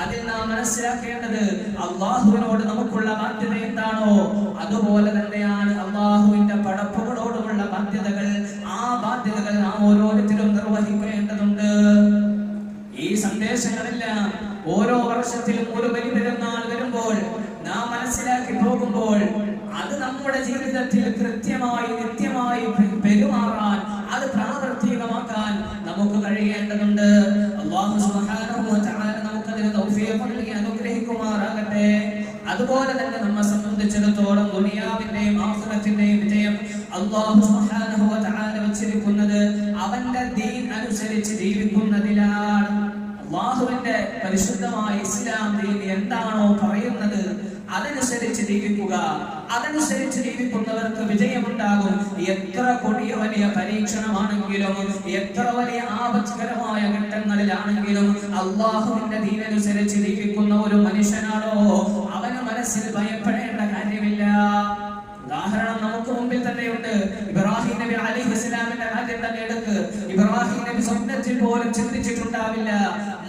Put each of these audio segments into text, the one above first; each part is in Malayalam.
അതിൽ നാം മനസ്സിലാക്കേണ്ടത് അള്ളാഹുവിനോട് നമുക്കുള്ള ബാധ്യത എന്താണോ? അതുപോലെ തന്നെയാണ് അള്ളാഹുവിന്റെ പടപ്പുകളോടുമുള്ള ബാധ്യതകൾ. ആ ബാധ്യതകൾ നാം ഓരോരുത്തരും നിർവഹിക്കേണ്ടതുണ്ട്. ഈ സന്ദേശങ്ങളെല്ലാം ഓരോ വർഷത്തിലും ഒരു വലിയ പെരുന്നാൾ വരുമ്പോൾ നാം മനസ്സിലാക്കി പോകുമ്പോൾ അത് നമ്മുടെ ജീവിതത്തിൽ കൃത്യമായി നിത്യമായി പെരുമാറാൻ അത് പ്രാവർത്തികമാക്കാൻ നമുക്ക് കഴിയേണ്ടതുണ്ട് അല്ലാഹു സുബ്ഹാനഹു വ തആല നമുക്കതിന് തൗഫീഖ് നൽകി അനുഗ്രഹിക്കുമാറാകട്ടെ അതുപോലെ തന്നെ നമ്മെ സംബന്ധിച്ചിടത്തോളം ദുനിയാവിന്റെയും ആസുഖത്തിന്റെയും വിജയം അള്ളാഹു സുബ്ഹാനഹു വ തആല വെച്ചിരിക്കുന്നത് അവന്റെ ദീൻ അനുസരിച്ച് ജീവിക്കുന്നതിലാണ്. അള്ളാഹുവിന്റെ പരിശുദ്ധമായ ഇസ്ലാം ദീൻ എന്താണോ പറയുന്നത് അതനുസരിച്ച് ജീവിക്കുക. അതനുസരിച്ച് ജീവിക്കുന്നവർക്ക് വിജയമുണ്ടാകും. എത്ര കൊടിയ വലിയ പരീക്ഷണമാണെങ്കിലും എത്ര വലിയ ആപത്കരമായ ഘട്ടങ്ങളിലാണെങ്കിലും അള്ളാഹുവിന്റെ ദീനനുസരിച്ച് ജീവിക്കുന്ന ഒരു മനുഷ്യനാണോ? മനസ്സിൽ ഭയപ്പെടേണ്ട കാര്യമില്ല. ഉദാഹരണം നമുക്ക് മുമ്പിൽ തന്നെയുണ്ട്. ഇബ്രാഹിം നബി അലൈഹി ഇസ്ലാമിന്റെ കാര്യം തന്നെ എടുക്ക്. ഇബ്രാഹിം നബി സ്വപ്നത്തിൽ പോലും ചിന്തിച്ചിട്ടുണ്ടാവില്ല.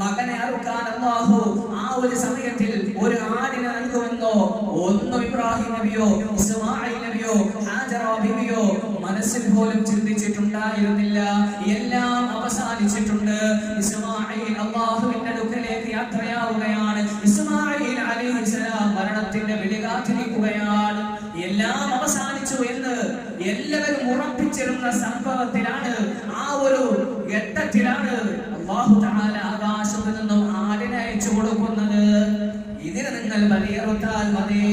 മകനെ അറുക്കാൻ അല്ലാഹു ആ ഒരു സമയത്തിൽ ഒരു ആടിനെ നൽകുമെന്നോ ഒന്നും ഇബ്രാഹിം നബിയോ ഇസ്മായിൽ നബിയോ ഹാജറോ മനസ്സിൽ പോലും ചിന്തിച്ചിട്ടുണ്ടായിരുന്നില്ല. എല്ലാം അവസാനിച്ചിട്ടുണ്ട്. ഇസ്മായിൽ അള്ളാഹുവിന്റെ അടുക്കലേക്ക് യാത്രയാവുകയാണ്. ഇസ്മായിൽ മരണത്തിന്റെ വിളി കാത്തിരിക്കുകയാണ്. എല്ലാം അവസാനിച്ചു എന്ന് എല്ലാവരും ഉറപ്പിച്ചിരുന്ന സംഭവത്തിലാണ് ആ ഒരു ഘട്ടത്തിലാണ് അള്ളാഹു തആല ആകാശത്ത് നിന്നും ആടിനെ അയച്ചു കൊടുക്കുന്നത്. ഇതിന് നിങ്ങൾ ബലിയറുത്താൽ മതി.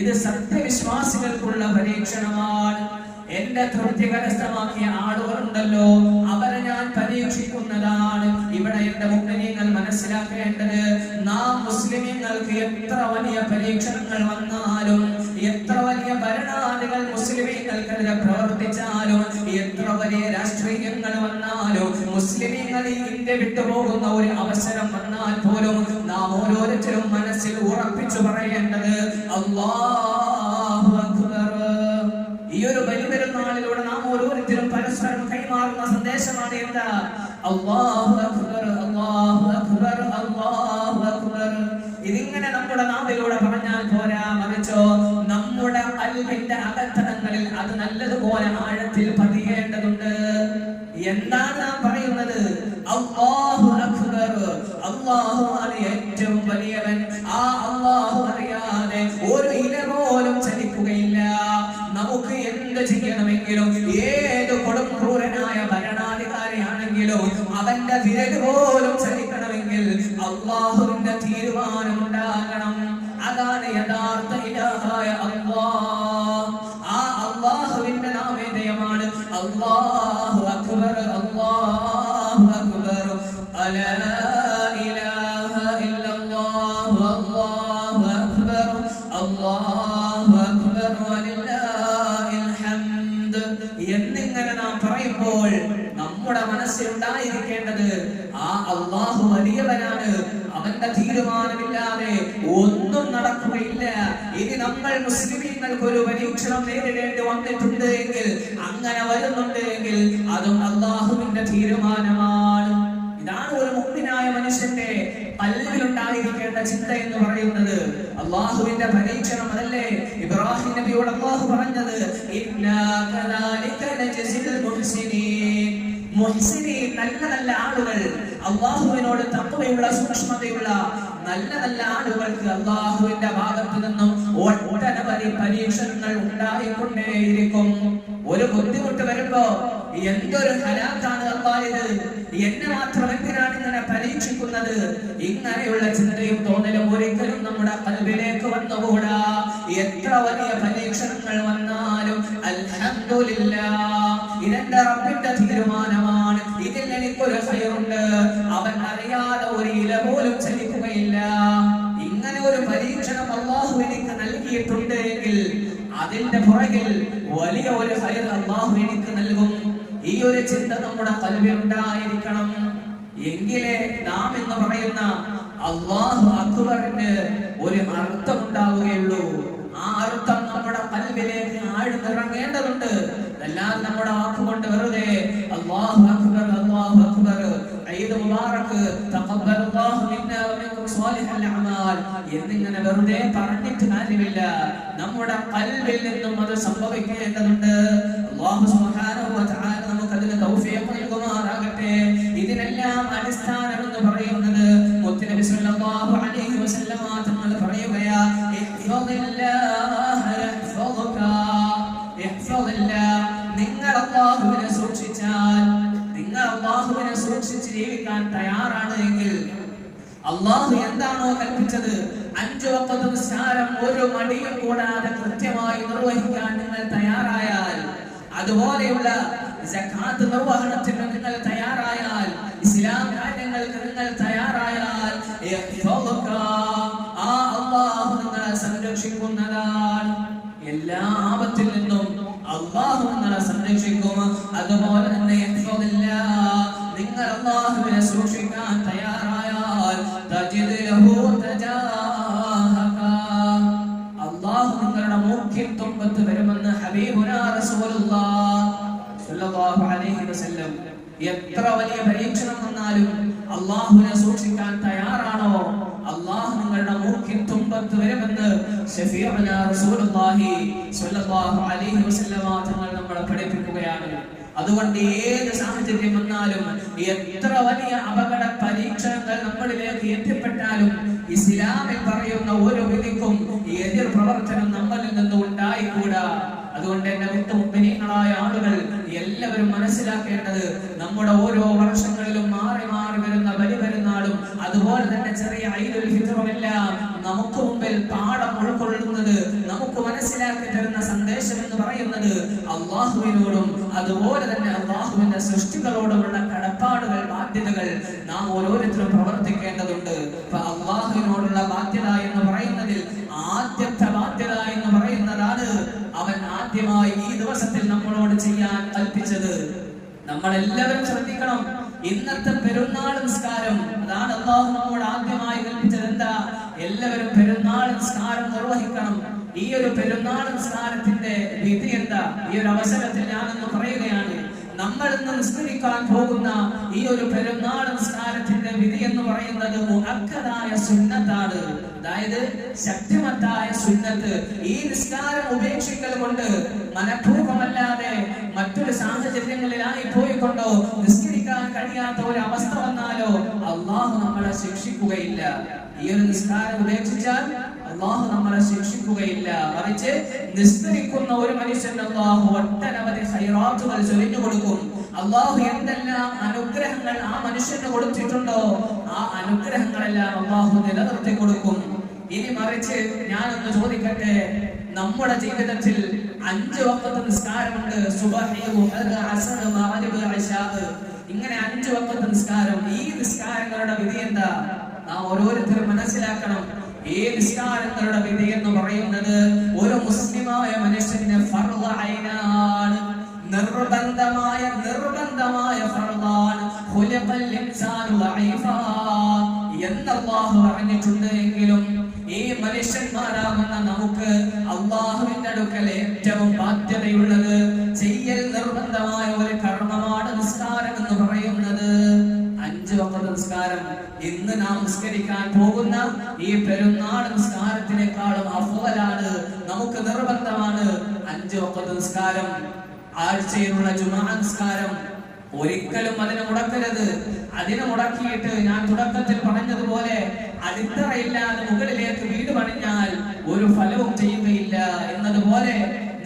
ഇത് സത്യവിശ്വാസികൾക്കുള്ള പരീക്ഷണമാണ്. എന്റെ തൃപ്തി കരസ്ഥമാക്കിയ ആളുകളുണ്ടല്ലോ. അവരെ ഞാൻ പരീക്ഷിക്കുന്നതാണ്. ഇവിടെ എന്റെ മുന്നണിങ്ങൾ മനസ്സിലാക്കേണ്ടത് നാം മുസ്ലിമീങ്ങൾക്ക് എത്ര വലിയ പരീക്ഷണങ്ങൾ വന്നാലും എത്ര വലിയ ഭരണാധികൾ മുസ്ലിമീങ്ങൾക്കെതിരെ പ്രവർത്തിച്ചാലും എത്ര വലിയ രാഷ്ട്രീയങ്ങൾ വന്നാലും മുസ്ലിമീങ്ങൾ ഇന്ത്യ വിട്ടുപോകുന്ന ഒരു അവസരം വന്നാൽ പോലും നാം ഓരോരുത്തരും മനസ്സിൽ ഉറപ്പിച്ചു പറയേണ്ടത് അല്ലാഹു സന്ദേശമാണ് എന്താ അല്ലാഹു അക്ബർ അല്ലാഹു അക്ബർ അല്ലാഹു അക്ബർ. ഇതിങ്ങനെ നമ്മുടെ നാവിലൂടെ പറഞ്ഞാൽ പോരാ മറിച്ചോ നമ്മുടെ അൽവിന്റെ അകത്തടങ്ങളിൽ അത് നല്ലതുപോലെ ആഴത്തിൽ പതിയേണ്ടതുണ്ട്. എന്താണ് നാം പറയുന്നത്? അല്ലാഹു അക്ബർ അല്ലാഹു ആണ് ഏറ്റവും വലിയവൻ. ആ അള്ളാഹു അറിയാതെ ഒരു ഇല പോലും ചലിക്കുകയില്ല. നമുക്ക് എന്ത് ചെയ്യണമെങ്കിലും ഏത് കൊടും ക്രൂരനായ ഭരണാധികാരിയാണെങ്കിലും അവന്റെ വിരൽ പോലും ചലിക്കണമെങ്കിൽ അള്ളാഹുവിന്റെ തീരുമാനം ഉണ്ടാകണം അതാണ് യഥാർത്ഥ ഇലാഹായ അള്ളാഹ്. ആ അള്ളാഹുവിന്റെ നാമേദയമാണ് അള്ളാഹു അക്ബർ അള്ളാഹു അക്ബർ. അലാ അള്ളാഹു വലിയവനാണ്. അവന്റെ തീരുമാനമില്ലാതെ ഒന്നും നടക്കുകയില്ല. ഇനി നമ്മൾ മുസ്ലിമീങ്ങൾക്ക് ഒരു പരീക്ഷണം നേരിടേണ്ടി വന്നിട്ടുണ്ട് എങ്കിൽ അങ്ങനെ വരുന്നുണ്ട് എങ്കിൽ അതും അള്ളാഹുവിന്റെ തീരുമാനമാണ്. ഇതാണ് ഒരു മുമ്പിനായ മനുഷ്യന്റെ പല്ലിലുണ്ടായിരിക്കേണ്ട ചിന്ത എന്ന് പറയുന്നത്. അള്ളാഹുവിന്റെ പരീക്ഷണം അതല്ലേ? ഇബ്രാഹിം നബിയോട് അള്ളാഹു പറഞ്ഞത് ഇന്നാ മുഹ്സിനീൻ നല്ല നല്ല ആളുകൾ അള്ളാഹുവിനോട് തത്വയുള്ള സൂക്ഷ്മതയുള്ള നല്ല നല്ല ആളുകൾക്ക് അള്ളാഹുവിന്റെ ഭാഗത്ത് നിന്നും ഒട്ടനവധി പരീക്ഷണങ്ങൾ ഉണ്ടായിക്കൊണ്ടേയിരിക്കും. ഒരു ബുദ്ധി എന്തൊരു ഹലാത്താണ് അള്ളാഹിത്? എന്നെ മാത്രം എന്തിനാണ് ഇങ്ങനെ പരീക്ഷിക്കുന്നത്? ഇങ്ങനെയുള്ള ചിന്തയും തോന്നലും ഒരിക്കലും നമ്മുടെ കൽവിലേക്ക് വന്നുകൂടാ. എത്ര വലിയ പരീക്ഷണങ്ങൾ വന്നാലും അൽഹംദുലില്ലാ. ഇതെന്റെ റബ്ബിന്റെ തീരുമാനമാണ്. ഇതിൽ എനിക്കൊരു ഹയറുണ്ട് അവൻ അറിയാതെ ഒരു ഇല പോലും ചലിക്കുകയില്ല. ഇങ്ങനെ ഒരു പരീക്ഷണം അള്ളാഹു എനിക്ക് നൽകിയിട്ടുണ്ട് എങ്കിൽ അതിന്റെ പുറകിൽ വലിയ ഒരു ഹയർ അള്ളാഹു എനിക്ക് നൽകും. ഈ ഒരു ചിന്ത നമ്മുടെ കൽവിൽ ഉണ്ടായിരിക്കണം. എങ്കിലേ നാം എന്ന് പറയുന്ന അള്ളാഹു അക്ബറിന് ഒരു അർത്ഥം ഉണ്ടാവുകയുള്ളൂ ആ അർത്ഥം നമ്മുടെ കൽവിലേക്ക് ആഴ്ന്നിറങ്ങേണ്ടതുണ്ട്. അല്ലാതെ നമ്മുടെ വാക്കുകൊണ്ട് വെറുതെ അള്ളാഹു അക്ബർ അള്ളാഹു അക്ബർ ഈദ് മുബാറക് തഖബ്ബലല്ലാഹു മിന്നാ മിൻകും സ്വാലിഹൽ അഅമാൽ എന്നിങ്ങനെ വെറുതെ പറഞ്ഞിട്ട് കാര്യമില്ല. നമ്മുടെ കൽവിൽ നിന്നും അത് സംഭവിക്കേണ്ടതുണ്ട്. അല്ലാഹു സുബ്ഹാനഹു വ തആല നമുക്ക് അതിന് തൗഫീഖ് നൽകുമാറാകട്ടെ ഇതിനെല്ലാം അടിസ്ഥാനം എന്ന് പറയുന്നത് മുത്തുനബി സല്ലല്ലാഹു അലൈഹി വസല്ലമ തങ്ങൾ പറയുകയാ നിങ്ങൾ അല്ലാഹുവിനെ സൂക്ഷിച്ചാൽ നിങ്ങൾ അല്ലാഹുവിനെ സൂക്ഷിച്ച് ജീവിക്കാൻ തയ്യാറാണ് എങ്കിൽ അള്ളാഹു എന്താണോ കൽപ്പിച്ചത്? അഞ്ചു വക്കത്ത് നിസ്കാരം ഒരു മടിയും കൂടാതെ കൃത്യമായി നിർവഹിക്കാൻ നിങ്ങൾ തയ്യാറായാൽ അതുപോലെയുള്ള സക്കാത്ത് നിർവഹണത്തിന് നിങ്ങൾ തയ്യാറായാൽ ഇസ്ലാം കാര്യങ്ങൾക്ക് നിങ്ങൾ തയ്യാറായാൽ. ആ അള്ളാഹു നിങ്ങളെ സംരക്ഷിക്കുന്നതാണ് എല്ലാ ആപത്തിൽ നിന്നും അള്ളാഹു നിങ്ങളെ സംരക്ഷിക്കും അതുപോലെ തന്നെ നിങ്ങൾ അള്ളാഹുവിനെ സൂക്ഷിക്കാൻ തയ്യാറായാൽ. അള്ളാഹു നിങ്ങളുടെ മൂക്കിൻ തുമ്പത്ത് വരുമെന്ന് ഹബീബുനാ റസൂലുള്ളാഹി സ്വല്ലല്ലാഹു അലൈഹി വസല്ലം എത്ര വലിയ പരീക്ഷണം വന്നാലും അള്ളാഹുവിനെ സൂക്ഷിക്കാൻ തയ്യാറാണോ? അള്ളാഹു നിങ്ങളുടെ മൂക്കിൻ തുമ്പത്ത് വരുമെന്ന് നമ്മളെ പഠിപ്പിക്കുകയാണ്. അതുകൊണ്ട് ഏത് സാഹചര്യം വന്നാലും എത്ര വലിയ അപകട പരീക്ഷണങ്ങൾ നമ്മളിലേക്ക് എത്തിപ്പെട്ടാലും ഇസ്ലാമിൽ പറയുന്ന ഓരോ വിധിക്കും എതിർ പ്രവർത്തനം നമ്മളിൽ നിന്ന് ഉണ്ടായിക്കൂടാ. അതുകൊണ്ട് എന്റെ വിട്ടു മുമ്പിനീങ്ങളായ ആളുകൾ എല്ലാവരും മനസ്സിലാക്കേണ്ടത് നമ്മുടെ ഓരോ വർഷങ്ങളിലും മാറി മാറി വരുന്ന ബലി പെരുന്നാളും അതുപോലെ തന്നെ ചെറിയ ഐദുൽ ഫിത്റുമെല്ലാം നമുക്ക് മുമ്പിൽ പാഠം ഉൾക്കൊള്ളുന്നത് നമുക്ക് മനസ്സിലാക്കി തരുന്ന സന്ദേശം എന്ന് പറയുന്നത് അള്ളാഹുവിനോടും അതുപോലെ തന്നെ അള്ളാഹുവിന്റെ സൃഷ്ടികളോടുമുള്ള കടപ്പാടുകൾ ബാധ്യതകൾ നാം ഓരോരുത്തരും പ്രവർത്തിക്കേണ്ടതുണ്ട്. അള്ളാഹുവിനോടുള്ള ബാധ്യത എന്ന് പറയുന്നതിൽ ആദ്യത്തെ ബാധ്യത എന്ന് പറയുന്നതാണ് അവൻ ആദ്യമായി ഈ ദിവസത്തിൽ നമ്മളോട് ചെയ്യാൻ കൽപ്പിച്ചത് നമ്മളെല്ലാവരും ശ്രദ്ധിക്കണം. ഇന്നത്തെ പെരുന്നാൾ നിസ്കാരം അതാണ് അള്ളാഹു നമ്മോട് ആദ്യമായി കൽപ്പിച്ചത്. എന്താ? എല്ലാവരും പെരുന്നാൾ നിസ്കാരം നിർവഹിക്കണം. ഈ ഒരു പെരുന്നാൾ നിസ്കാരത്തിന്റെ വിധി എന്താ? ഈ ഒരു അവസരത്തിൽ ഞാനൊന്ന് പറയുകയാണ്. നമ്മൾ ഇന്ന് നിസ്കരിക്കാൻ പോകുന്ന ഈ ഒരു പെരുന്നാൾ നിസ്കാരത്തിന്റെ വിധി എന്ന് പറയുന്നത് മുഅക്കദായ സുന്നത്താണ്. അതായത് ശക്തിമത്തായ സുന്നത്ത്. ഈ നിസ്കാരം ഉപേക്ഷിക്കൽ കൊണ്ട് മനഃപൂർവമല്ലാതെ മറ്റൊരു സാഹചര്യങ്ങളിലായി പോയിക്കൊണ്ടോ നിസ്കരിക്കാൻ കഴിയാത്ത ഒരു അവസ്ഥ വന്നാലോ അള്ളാഹു നമ്മളെ ശിക്ഷിക്കുകയില്ല. ഈ ഒരു നിസ്കാരം ഉപേക്ഷിച്ചാൽ അള്ളാഹു നമ്മളെ ശിക്ഷിക്കുകയില്ല. മറിച്ച് നിസ്തരിക്കുന്ന ഒരു മനുഷ്യൻ അള്ളാഹു ഒട്ടനവധി ഹൈറാത്തുകൾ ചൊരിഞ്ഞു കൊടുക്കും അള്ളാഹു എന്തെല്ലാം അനുഗ്രഹങ്ങൾ ആ മനുഷ്യന് കൊടുത്തിട്ടുണ്ടോ ആ അനുഗ്രഹങ്ങളെല്ലാം അള്ളാഹു നിലനിർത്തി കൊടുക്കും. ഇനി മറിച്ച് ഞാനൊന്ന് ചോദിക്കട്ടെ നമ്മുടെ ജീവിതത്തിൽ അഞ്ച് വക്കത്ത് നിസ്കാരമുണ്ട്. ഇങ്ങനെ അഞ്ച് വക്കത്ത് നിസ്കാരം ഈ നിസ്കാരങ്ങളുടെ വിധി എന്താ? നാം ഓരോരുത്തരും മനസ്സിലാക്കണം. ഈ നിസ്കാരങ്ങളുടെ വിധി എന്ന് പറയുന്നത്? ഒരു മുസ്ലിമായ മനുഷ്യന് ഫർൾ ഐനാണ് നിർബന്ധമായ നിർബന്ധമായ ദഈഫാ. എന്ന് അല്ലാഹു പറഞ്ഞിട്ടുണ്ട് എങ്കിലും ഈ മനുഷ്യന്മാരാകുന്ന നമുക്ക് അള്ളാഹുവിന്റെ അടുക്കൽ ഏറ്റവും ബാധ്യതയുള്ളത് ഇന്ന് നാം നിസ്കരിക്കാൻ പോകുന്ന ഈ പെരുന്നാൾ നിസ്കാരത്തിനേക്കാളും അഫലാണ് നമുക്ക് നിർബന്ധമാണ്. അഞ്ച് വക്ത നിസ്കാരം ആഴ്ചയിലുള്ള ജുമാ നിസ്കാരം. ഒരിക്കലും അതിനെ മുടക്കരുത്. അതിനെ മുടക്കിയിട്ട് ഞാൻ തുടക്കത്തിൽ പറഞ്ഞതുപോലെ അടിത്തറയില്ലാതെ മുകളിലേക്ക് വീട് പണിഞ്ഞാൽ ഒരു ഫലവും ചെയ്യുകയില്ല. എന്നതുപോലെ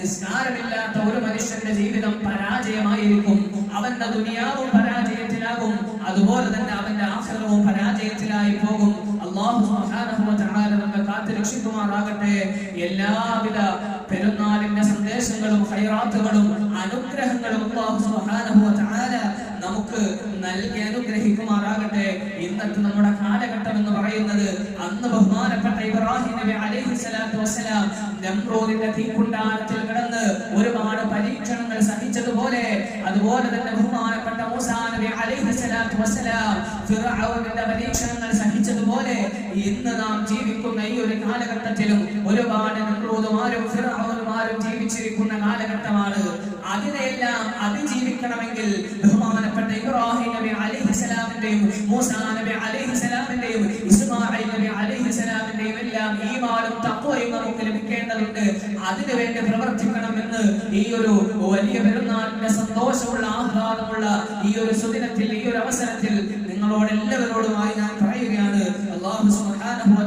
നിസ്കാരമില്ലാത്ത ഒരു മനുഷ്യന്റെ ജീവിതം പരാജയമായിരിക്കും. അവന്റെ ദുനിയാവും പരാജയത്തിലാകും. അതുപോലെ തന്നെ അവന്റെ ആശ്രമവും പരാജയത്തിലായി പോകും. അള്ളാഹു എല്ലാവിധ പെരുന്നാളിന്റെ സന്ദേശങ്ങളും ഹൈറാത്തുകളും അനുഗ്രഹങ്ങളും അള്ളാഹു തആല നമുക്ക് നൽകി അനുഗ്രഹിക്കുമാറാകട്ടെ. ഇന്നത്തെ നമ്മുടെ കാലഘട്ടം എന്ന് പറയുന്നത് അന്ന് ബഹുമാനപ്പെട്ട ഇബ്രാഹിം നബി അലൈഹി സ്വലാത്തു വസ്സലാം നമ്രൂദിന്റെ തീക്കുണ്ടാരത്തിൽ കിടന്ന് ഒരുപാട് പരീക്ഷണങ്ങൾ സഹിച്ചതുപോലെ അതുപോലെ തന്നെ ബഹുമാനപ്പെട്ട മൂസാ നബി അലൈഹി സ്വലാത്തു വസ്സലാം ഫിർഔനിന്റെ പരീക്ഷണങ്ങൾ സഹിച്ചതുപോലെ ഇന്ന് നാം ജീവിക്കുന്ന ഈ ഒരു കാലഘട്ടത്തിലും ഒരുപാട് നമ്രൂദുമാരും ഫിർഔനുമാരും ജീവിച്ചിരിക്കുന്ന കാലഘട്ടമാണ്. അതിനെല്ലാം അതിജീവിക്കണമെങ്കിൽ ബഹുമാനപ്പെട്ട ഇബ്രാഹിം നബി അലൈഹിസ്സലാമിന്റെയും മൂസാ നബി അലൈഹിസ്സലാമിന്റെയും ഇസ്മായിൽ നബി അലൈഹിസ്സലാമിന്റെയും എല്ലാം ഈമാനും തഖ്വയും നമുക്ക് ലഭിക്കേണ്ടതുണ്ട്. അതിനുവേണ്ടി പ്രവർത്തിക്കണമെന്ന് ഈ ഒരു വലിയ പെരുന്നാളിന്റെ സന്തോഷമുള്ള ആഹ്ലാദമുള്ള ഈ ഒരു സുദിനത്തിൽ ഈ ഒരു അവസരത്തിൽ നിങ്ങളോട് എല്ലാവരോടുമായി ഞാൻ പറയുകയാണ്. അള്ളാഹു സുബ്ഹാനഹു വ